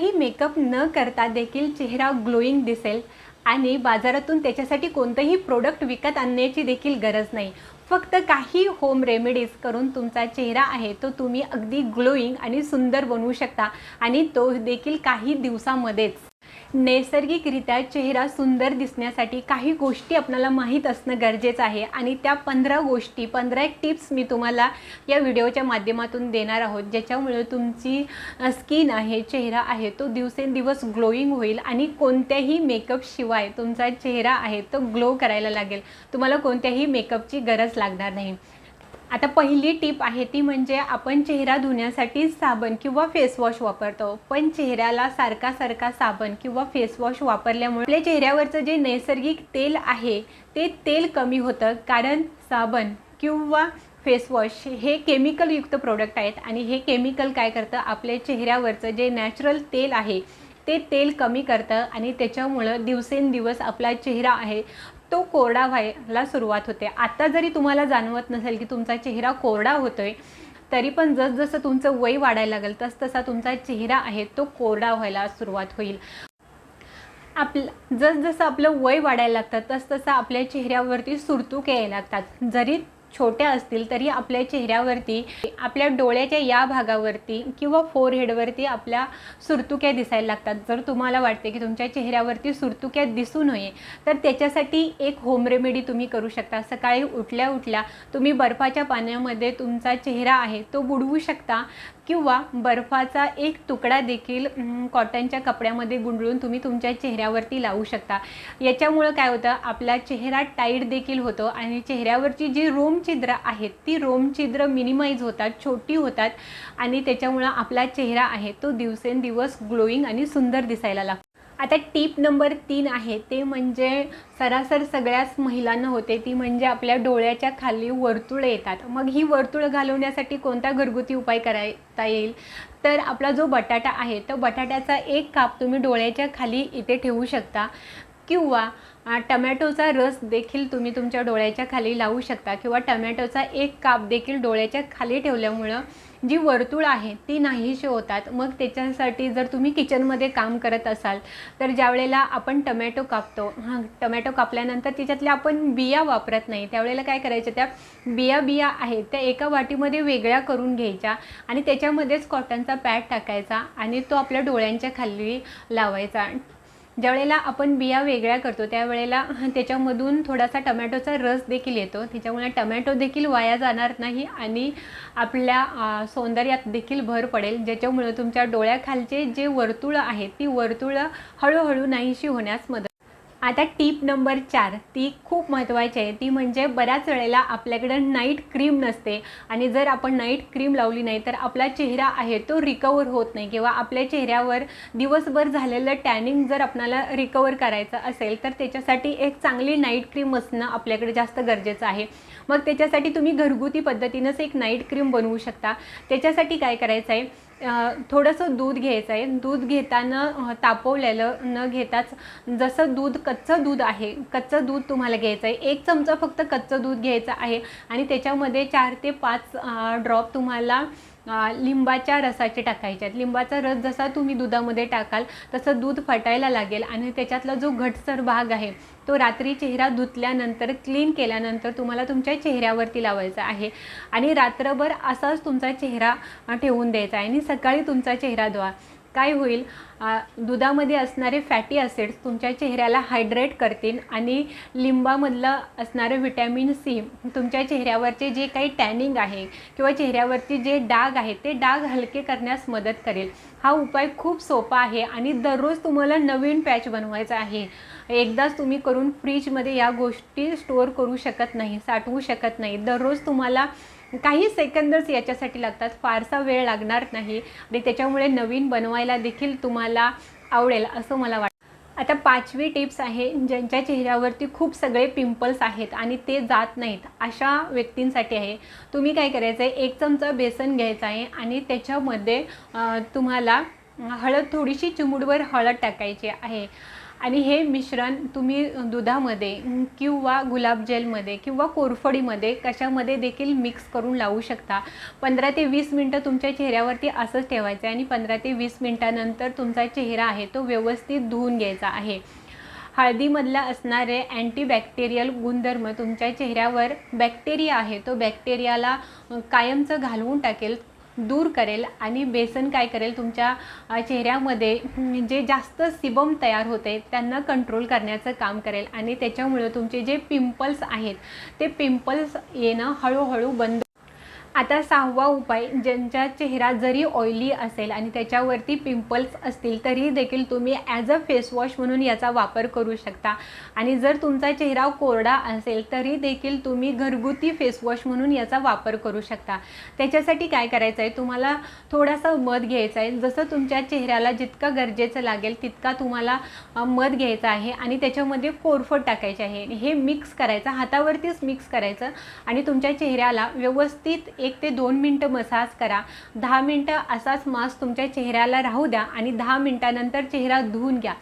कोणताही मेकअप न करता देखील चेहरा ग्लोईंग दिसेल. आणि बाजारातून त्याच्यासाठी कोणतंही प्रोडक्ट विकत आणण्याची देखील गरज नाही. फक्त काही होम रेमेडीज करून तुमचा चेहरा आहे तो तुम्ही अगदी ग्लोईंग आणि सुंदर बनवू शकता. आणि तो देखील काही दिवसामध्येच. नैसर्गिकरित्या चेहरा सुंदर दिसण्यासाठी काही गोष्टी आपल्याला माहीत असणं गरजेचं आहे. आणि त्या पंधरा गोष्टी पंधरा एक टिप्स मी तुम्हाला या व्हिडिओच्या माध्यमातून देणार आहोत. ज्याच्यामुळे तुमची स्किन आहे चेहरा आहे तो दिवसेंदिवस ग्लोईंग होईल आणि कोणत्याही मेकअपशिवाय तुमचा चेहरा आहे तो ग्लो करायला लागेल. तुम्हाला कोणत्याही मेकअपची गरज लागणार नाही. आता पहिली टीप आहे ती म्हणजे आपण चेहरा धुण्यासाठी साबण किंवा फेसवॉश वापरतो. पण चेहऱ्याला सारखा सारखा साबण किंवा फेसवॉश वापरल्यामुळे आपल्या चेहऱ्यावरचं जे नैसर्गिक तेल आहे ते तेल कमी होतं. कारण साबण किंवा फेसवॉश हे केमिकलयुक्त प्रोडक्ट आहेत आणि हे केमिकल काय करतं? आपल्या चेहऱ्यावरचं जे नॅचरल तेल आहे ते तेल कमी करतं आणि त्याच्यामुळं दिवसेंदिवस आपला चेहरा आहे तो कोरडा व्हायला सुरुवात होते. आता जरी तुम्हाला जाणवत नसेल की तुमचा चेहरा कोरडा होतोय तरी पण जसजसं तुमचं वय वाढायला लागेल तसतसा तुमचा चेहरा आहे तो कोरडा व्हायला सुरुवात होईल. आपलं जसजसं आपलं वय वाढायला लागतं तसतसं आपल्या चेहऱ्यावरती सुरतूक यायला लागतात. जरी छोट्या असतील तरी आपल्या चेहऱ्यावरती आपल्या डोळ्याच्या या भागावरती किंवा फोरहेडवरती आपल्या सुरतुक्या दिसायला लागतात. जर तुम्हाला वाटते की तुमच्या चेहऱ्यावरती सुरतुक्या दिसू नये तर त्याच्यासाठी एक होम रेमेडी तुम्ही करू शकता. सकाळी उठल्या उठल्या तुम्ही बर्फाच्या पाण्यामध्ये तुमचा चेहरा आहे तो बुडवू शकता. किंवा बर्फाचा एक तुकडा देखील कॉटनच्या कपड्यामध्ये गुंडळून तुम्ही तुमच्या चेहऱ्यावरती लावू शकता. याच्यामुळं काय होतं आपला चेहरा टाईट देखील होतो आणि चेहऱ्यावरची जी रोम छिद्र आहेत ती रोम छिद्र मिनिमाइज होतात छोटी होतात आणि त्याच्यामुळं आपला चेहरा आहे तो दिवसेंदिवस ग्लोईंग आणि सुंदर दिसायला लागतो. आता टीप नंबर तीन आहे ते म्हणजे सरासर सगळ्याच महिलांना होते. ती म्हणजे आपल्या डोळ्याच्या खाली वर्तुळं येतात. मग ही वर्तुळ घालवण्यासाठी कोणता घरगुती उपाय करायता येईल? तर आपला जो बटाटा आहे तो बटाट्याचा एक काप तुम्ही डोळ्याच्या खाली इथे ठेवू शकता. किंवा टमॅटोचा रस देखील तुम्ही तुमच्या डोळ्याच्या खाली लावू शकता किंवा टमॅटोचा एक काप देखील डोळ्याच्या खाली ठेवल्यामुळं जी वर्तुळ आहे ती नाहीशी होतात. मग त्याच्यासाठी जर तुम्ही किचनमध्ये काम करत असाल तर ज्या वेळेला आपण टमॅटो कापतो हां टमॅटो कापल्यानंतर त्याच्यातल्या आपण बिया वापरत नाही. त्यावेळेला काय करायचं त्या बिया बिया आहेत त्या एका वाटीमध्ये वेगळ्या करून घ्यायच्या आणि त्याच्यामध्येच कॉटनचा पॅड टाकायचा आणि तो आपल्या डोळ्यांच्या खाली लावायचा. ज्यावेळेला आपण बिया वेगळ्या करतो त्यावेळेला त्याच्यामधून थोडासा टमॅटोचा रस देखील येतो. त्याच्यामुळे टमॅटो देखील वाया जाणार नाही आणि आपल्या सौंदर्यात देखील भर पडेल. ज्याच्यामुळं तुमच्या डोळ्याखालचे जे वर्तुळं आहेत ती वर्तुळं हळूहळू नाहीशी होण्यास मदत आता टीप नंबर चार ती खूप महत्त्वाची आहे. ती म्हणजे बऱ्याच वेळेला आपल्याकडं नाईट क्रीम नसते. आणि जर आपण नाईट क्रीम लावली नाही तर आपला चेहरा आहे तो रिकवर होत नाही. किंवा आपल्या चेहऱ्यावर दिवसभर झालेलं टॅनिंग जर आपल्याला रिकवर करायचं असेल तर त्याच्यासाठी एक चांगली नाईट क्रीम असणं आपल्याकडे जास्त गरजेचं आहे. मग त्याच्यासाठी तुम्ही घरगुती पद्धतीनंच एक नाईट क्रीम बनवू शकता. त्याच्यासाठी काय करायचं आहे थोडंसं दूध घ्यायचं आहे. दूध घेताना तापवलेलं न घेताच जसं दूध कच्चं दूध आहे कच्चं दूध तुम्हाला घ्यायचं आहे. एक चमचा फक्त कच्चं दूध घ्यायचं आहे आणि त्याच्यामध्ये चार ते पाच ड्रॉप तुम्हाला लिंबाच्या रसाचे टाकायचे आहेत. लिंबाचा रस जसा तुम्ही दुधामध्ये टाकाल तसं दूध फटायला लागेल आणि त्याच्यातला जो घटसर भाग आहे तो रात्री चेहरा धुतल्यानंतर क्लीन केल्यानंतर तुम्हाला तुमच्या चेहऱ्यावरती लावायचा आहे. आणि रात्रभर असाच तुमचा चेहरा ठेवून द्यायचा आहे. आणि सकाळी तुमचा चेहरा धुवा. काय होईल? दुधामध्ये असणारे फॅटी ॲसिड्स तुमच्या चेहऱ्याला हायड्रेट करतील आणि लिंबामधलं असणारं व्हिटॅमिन सी तुमच्या चेहऱ्यावरचे जे काही टॅनिंग आहे किंवा चेहऱ्यावरती जे डाग आहे ते डाग हलके करण्यास मदत करेल. हा उपाय खूप सोपा आहे आणि दररोज तुम्हाला नवीन पॅच बनवायचा आहे. एकदाच तुम्ही करून फ्रीजमध्ये या गोष्टी स्टोअर करू शकत नाही साठवू शकत नाही. दररोज तुम्हाला काही सेकंदच याच्यासाठी लागतात. फारसा वेळ लागणार नाही. आणि त्याच्यामुळे नवीन बनवायला देखील तुम्हाला आवडेल असं मला वाटतं. आता पाचवी टिप्स आहे ज्यांच्या चेहऱ्यावरती खूप सगळे पिंपल्स आहेत आणि ते जात नाहीत अशा व्यक्तींसाठी आहे. तुम्ही काय करायचं आहे एक चमचा बेसन घ्यायचा आहे आणि त्याच्यामध्ये तुम्हाला हळद थोडीशी चिमुडवर हळद टाकायची आहे. आणि हे मिश्रण तुम्ही दुधामध्ये किंवा गुलाबजेलमध्ये किंवा कोरफडीमध्ये कशामध्ये देखील मिक्स करून लावू शकता. पंधरा ते वीस मिनटं तुमच्या चेहऱ्यावरती असंच ठेवायचं आहे आणि पंधरा ते वीस मिनटानंतर तुमचा चेहरा आहे तो व्यवस्थित धुवून घ्यायचा आहे. हळदीमधला असणारे अँटीबॅक्टेरियल गुणधर्म तुमच्या चेहऱ्यावर बॅक्टेरिया आहे तो बॅक्टेरियाला कायमचं घालवून टाकेल. दूर करेल आणि बेसन काय करेल तुमच्या चेहऱ्यामध्ये जे जास्त सिबम तयार होते त्यांना कंट्रोल करण्याचं काम करेल आणि त्याच्यामुळं तुमचे जे पिंपल्स आहेत ते पिंपल्स येणं हळूहळू बंद आता सहावा उपाय ज्यांचा चेहरा जरी ऑइली असेल आणि त्याच्यावरती पिंपल्स असतील तरी देखील तुम्ही ॲज अ फेसवॉश म्हणून याचा वापर करू शकता. आणि जर तुमचा चेहरा कोरडा असेल तरी देखील तुम्ही घरगुती फेसवॉश म्हणून याचा वापर करू शकता. त्याच्यासाठी काय करायचं आहे तुम्हाला थोडासा मध घ्यायचा आहे जसं तुमच्या चेहऱ्याला जितकं गरजेचं लागेल तितका तुम्हाला मध घ्यायचा आहे आणि त्याच्यामध्ये कोरफड टाकायचे आहे. हे मिक्स करायचं हातावरतीच मिक्स करायचं आणि तुमच्या चेहऱ्याला व्यवस्थित एक ते दोन मिनटं मसाज करा. दहा मिनटं असाच मास्क तुमच्या चेहऱ्याला राहू द्या आणि दहा मिनटानंतर चेहरा धुवून घ्या.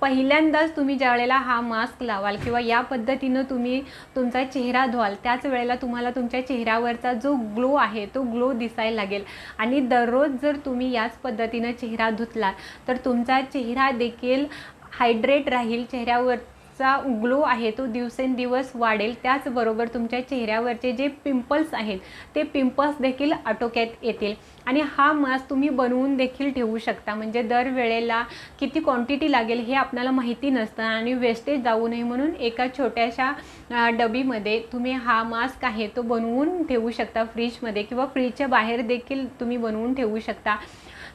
पहिल्यांदाच तुम्ही ज्या वेळेला हा मास्क लावाल किंवा या पद्धतीनं तुम्ही तुमचा चेहरा धुवाल त्याच वेळेला तुम्हाला तुमच्या चेहऱ्यावरचा जो ग्लो आहे तो ग्लो दिसायला लागेल. आणि दररोज जर तुम्ही याच पद्धतीनं चेहरा धुतला तर तुमचा चेहरा देखील हायड्रेट राहील चेहऱ्यावर तुमचा ग्लो आहे तो दिवसेंदिवस वाढेल. त्याचबरोबर तुमच्या चेहऱ्यावरचे जे पिंपल्स आहेत ते पिंपल्स देखील आटोक्यात येतील. आणि हा मास्क तुम्ही बनवून देखील ठेवू शकता. म्हणजे दर वेळेला किती क्वांटिटी लागेल हे आपल्याला माहिती नसतं आणि वेस्टेज जाऊ नये म्हणून एका छोट्याशा डबीमध्ये तुम्ही हा मास्क आहे तो बनवून ठेवू शकता. फ्रीजमध्ये किंवा फ्रीजच्या बाहेर देखील तुम्ही बनवून ठेवू शकता.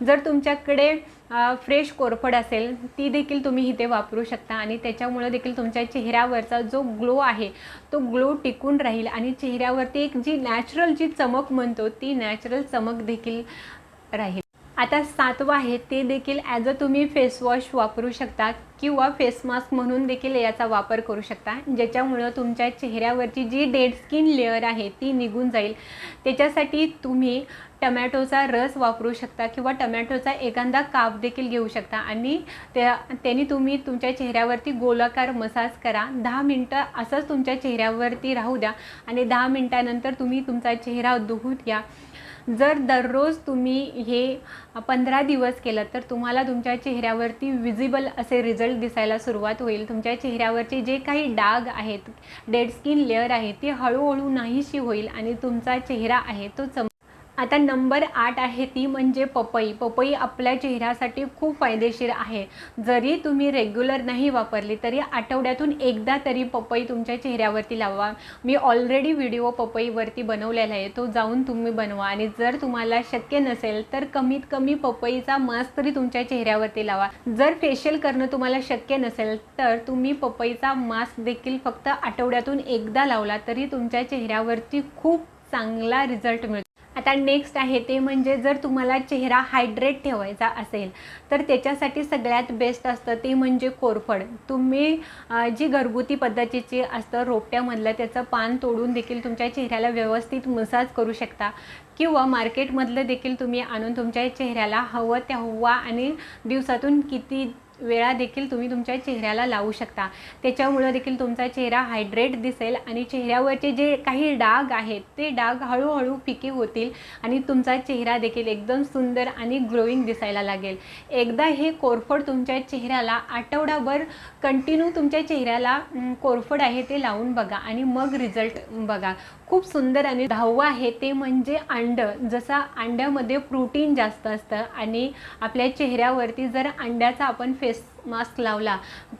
जर तुमच्याकडे फ्रेश कोरफड असेल ती देखील तुम्ही इथे वापरू शकता आणि त्याच्यामुळं देखील तुमच्या चेहऱ्यावरचा जो ग्लो आहे तो ग्लो टिकून राहील आणि चेहऱ्यावरती एक जी नॅचरल जी चमक म्हणतो ती नॅचरल चमक देखील राहील. आता सातवं आहे ते देखील ॲज अ तुम्ही फेसवॉश वापरू शकता किंवा फेस मास्क म्हणून देखील याचा वापर करू शकता. ज्याच्यामुळं तुमच्या चेहऱ्यावरची जी डेड स्किन लेअर आहे ती निघून जाईल. त्याच्यासाठी तुम्ही टमॅटोचा रस वापरू शकता किंवा टमॅटोचा एखादा काप देखील घेऊ शकता. आणि त्या त्याने तुम्ही तुमच्या चेहऱ्यावरती गोलाकार मसाज करा. दहा मिनटं असंच तुमच्या चेहऱ्यावरती राहू द्या. आणि दहा मिनटानंतर तुम्ही तुमचा चेहरा धुवून घ्या जर दररोज तुम्ही हे पंधरा दिवस केलं तर तुम्हाला तुमच्या चेहऱ्यावरती विजिबल असे रिझल्ट दिसायला सुरुवात होईल. तुमच्या चेहऱ्यावरचे जे काही डाग आहेत डेड स्किन लेअर आहे ते हळूहळू नाहीशी होईल आणि तुमचा चेहरा आहे तो चम आता नंबर आठ आहे ती म्हणजे पपई. पपई आपल्या चेहऱ्यासाठी खूप फायदेशीर आहे. जरी तुम्ही रेग्युलर नाही वापरली तरी आठवड्यातून एकदा तरी पपई तुमच्या चेहऱ्यावरती लावा. मी ऑलरेडी व्हिडिओ पपईवरती बनवलेला आहे. तो जाऊन तुम्ही बनवा. आणि जर तुम्हाला शक्य नसेल तर कमीत कमी पपईचा मास्क तरी तुमच्या चेहऱ्यावरती लावा. जर फेशियल करणं तुम्हाला शक्य नसेल तर तुम्ही पपईचा मास्क देखील फक्त आठवड्यातून एकदा लावला तरी तुमच्या चेहऱ्यावरती खूप चांगला रिझल्ट मिळतो. आता नेक्स्ट आहे ते म्हणजे जर तुम्हाला चेहरा हायड्रेट ठेवायचा असेल तर त्याच्यासाठी सगळ्यात बेस्ट असतं ते म्हणजे कोरफड. तुम्ही जी घरगुती पद्धतीची असतं रोपट्यामधलं त्याचं पान तोडून देखील तुमच्या चेहऱ्याला व्यवस्थित मसाज करू शकता. किंवा मार्केटमधलं देखील तुम्ही आणून तुमच्या चेहऱ्याला हवं तेव्हा आणि दिवसातून किती वेळा देखील तुम्ही तुमच्या चेहऱ्याला लावू शकता. त्याच्यामुळं देखील तुमचा चेहरा हायड्रेट दिसेल आणि चेहऱ्यावरचे जे काही डाग आहेत ते डाग हळूहळू फिके होतील आणि तुमचा चेहरा देखील एकदम सुंदर आणि ग्लोईंग दिसायला लागेल. एकदा हे कोरफड तुमच्या चेहऱ्याला आठवडाभर कंटिन्यू तुमच्या चेहऱ्याला कोरफड आहे ते लावून बघा आणि मग रिझल्ट बघा. खूप सुंदर आणि दहावं आहे. ते म्हणजे अंडं. जसं अंड्यामध्ये प्रोटीन जास्त असतं आणि आपल्या चेहऱ्यावरती जर अंड्याचा आपण फेस मास्क लावला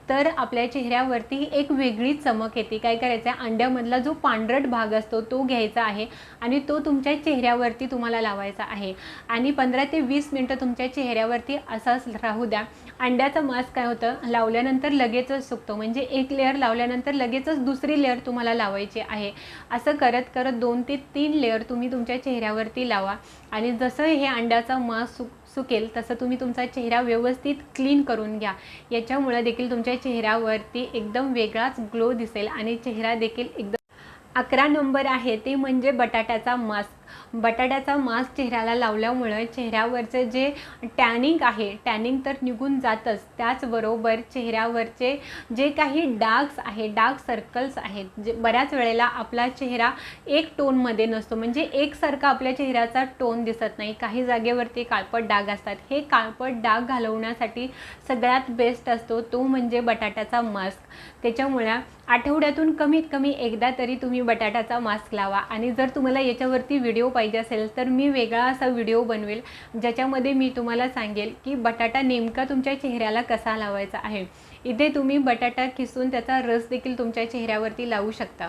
तर आपल्या चेहऱ्यावरती एक वेगळी चमक येते. काय करायचं आहे अंड्यामधला जो पांढरट भाग असतो तो घ्यायचा आहे आणि तो तुमच्या चेहऱ्यावरती तुम्हाला लावायचा आहे. आणि पंधरा ते वीस मिनटं तुमच्या चेहऱ्यावरती असाच राहू द्या. अंड्याचं मास्क काय होतं? लावल्यानंतर लगेचच सुकतो. म्हणजे एक लेअर लावल्यानंतर लगेचच दुसरी लेअर तुम्हाला लावायची आहे. असं करत करत दोन ते तीन लेअर तुम्ही तुमच्या चेहऱ्यावरती लावा. आणि जसं हे अंड्याचा मास्क सुक सुकेल तसं तुम्ही तुमचा चेहरा व्यवस्थित क्लीन करून घ्या. याच्यामुळे देखील तुमच्या चेहऱ्यावरती एकदम वेगळाच ग्लो दिसेल आणि चेहरा देखील एकदम अकरा नंबर आहे ते म्हणजे बटाट्याचा मास्क मास्क बटाट्याचा मास्क चेहऱ्याला लावल्यामुळं चेहऱ्यावरचं जे टॅनिंग आहे टॅनिंग तर निघून जातच त्याचबरोबर चेहऱ्यावरचे जे काही डार्क्स आहे डार्क सर्कल्स आहेत जे बऱ्याच वेळेला आपला चेहरा एक टोनमध्ये नसतो म्हणजे एकसारखा आपल्या चेहऱ्याचा टोन दिसत नाही. काही जागेवरती काळपट डाग असतात. हे काळपट डाग घालवण्यासाठी सगळ्यात बेस्ट असतो तो म्हणजे बटाट्याचा मास्क. त्याच्यामुळे आठवड्यातून कमीत कमी एकदा तरी तुम्ही बटाट्याचा मास्क लावा आणि जर तुम्हाला याच्यावरती व्हिडिओ व्हिडिओ पाहिजे असेल तर मी वेगळा असा व्हिडिओ बनवेल ज्याच्यामध्ये मी तुम्हाला सांगेल की बटाटा नेमका तुमच्या चेहऱ्याला कसा लावायचा आहे. इथे तुम्ही बटाटा किसून त्याचा रस देखील तुमच्या चेहऱ्यावरती लावू शकता.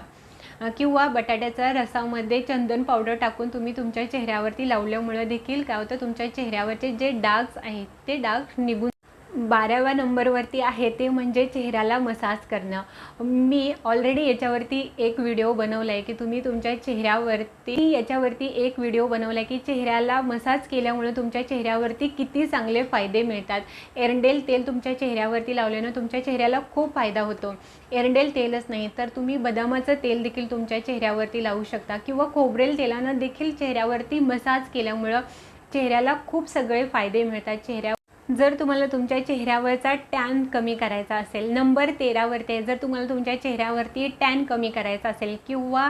किंवा बटाट्याच्या रसामध्ये चंदन पावडर टाकून तुम्ही तुमच्या चेहऱ्यावरती लावल्यामुळे देखील काय होतं तुमच्या चेहऱ्यावरचे जे डाग्स आहेत ते डाग निघून बाराव्या नंबरवरती आहे ते म्हणजे चेहऱ्याला मसाज करणं. मी ऑलरेडी याच्यावरती एक व्हिडिओ बनवला आहे की तुम्ही तुमच्या चेहऱ्यावरती याच्यावरती एक व्हिडिओ बनवला आहे की चेहऱ्याला मसाज केल्यामुळे तुमच्या चेहऱ्यावरती किती चांगले फायदे मिळतात. एरंडेल तेल तुमच्या चेहऱ्यावरती लावल्यानं तुमच्या चेहऱ्याला खूप फायदा होतो. एरंडेल तेलच नाही तर तुम्ही बदामाचं तेल देखील तुमच्या चेहऱ्यावरती लावू शकता किंवा खोबरेल तेलानं देखील चेहऱ्यावरती मसाज केल्यामुळं चेहऱ्याला खूप सगळे फायदे मिळतात. चेहऱ्या जर तुम्हाला तुमच्या चेहऱ्यावरचा टॅन कमी करायचा असेल नंबर तेरावरती आहे जर तुम्हाला तुमच्या चेहऱ्यावरती टॅन कमी करायचा असेल किंवा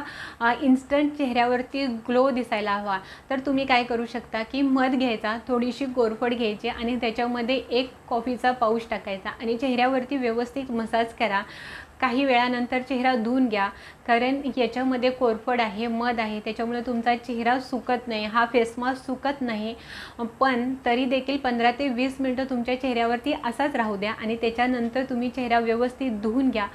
इन्स्टंट चेहऱ्यावरती ग्लो दिसायला हवा तर तुम्ही काय करू शकता की मध घ्यायचा थोडीशी कोरफड घ्यायची आणि त्याच्यामध्ये एक कॉफीचा पाऊच टाकायचा आणि चेहऱ्यावरती व्यवस्थित मसाज करा. काही वेळानंतर चेहरा धुवून घ्या. कारण याच्यामध्ये कोरफड आहे मध आहे त्याच्यामुळे तुमचा चेहरा सुकत नाही हा फेस मास्क सुकत नाही. पण तरी देखील पंधरा ते वीस मिनटं तुमच्या चेहऱ्यावरती असाच राहू द्या आणि त्याच्यानंतर तुम्ही चेहरा व्यवस्थित धुवून घ्या.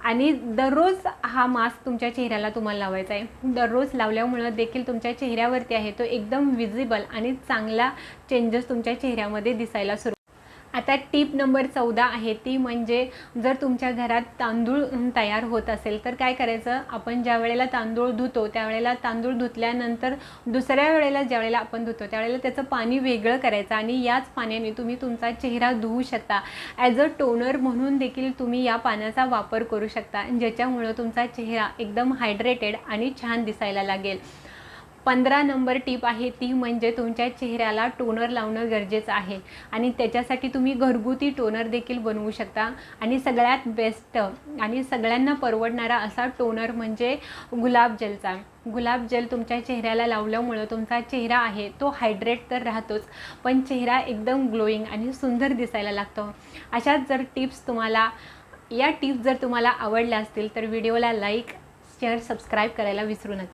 आणि दररोज हा मास्क तुमच्या चेहऱ्याला तुम्हाला लावायचा आहे. दररोज लावल्यामुळं देखील तुमच्या चेहऱ्यावरती आहे तो एकदम विजिबल आणि चांगला चेंजेस तुमच्या चेहऱ्यामध्ये दिसायला सुरू आता टीप नंबर चौदा आहे ती म्हणजे जर तुमच्या घरात तांदूळ तयार होत असेल तर काय करायचं? आपण ज्या वेळेला तांदूळ धुतो त्यावेळेला तांदूळ धुतल्यानंतर दुसऱ्या वेळेला ज्या वेळेला आपण धुतो त्यावेळेला त्याचं पाणी वेगळं करायचं आणि याच पाण्याने तुम्ही तुमचा चेहरा धुवू शकता. ॲज अ टोनर म्हणून देखील तुम्ही या पाण्याचा वापर करू शकता ज्याच्यामुळं तुमचा चेहरा एकदम हायड्रेटेड आणि छान दिसायला लागेल. पंधरा नंबर टीप आहे ती म्हणजे तुमच्या चेहऱ्याला टोनर लावणं गरजेचं आहे. आणि त्याच्यासाठी तुम्ही घरगुती टोनर देखील बनवू शकता. आणि सगळ्यात बेस्ट आणि सगळ्यांना परवडणारा असा टोनर म्हणजे गुलाब जलचा. गुलाब जल तुमच्या चेहऱ्याला लावल्यामुळं तुमचा चेहरा आहे तो हायड्रेट तर राहतोच पण चेहरा एकदम ग्लोईंग आणि सुंदर दिसायला लागतो. अशाच जर टिप्स तुम्हाला या टिप्स जर तुम्हाला आवडल्या असतील तर व्हिडिओला लाईक शेअर सबस्क्राईब करायला विसरू नका.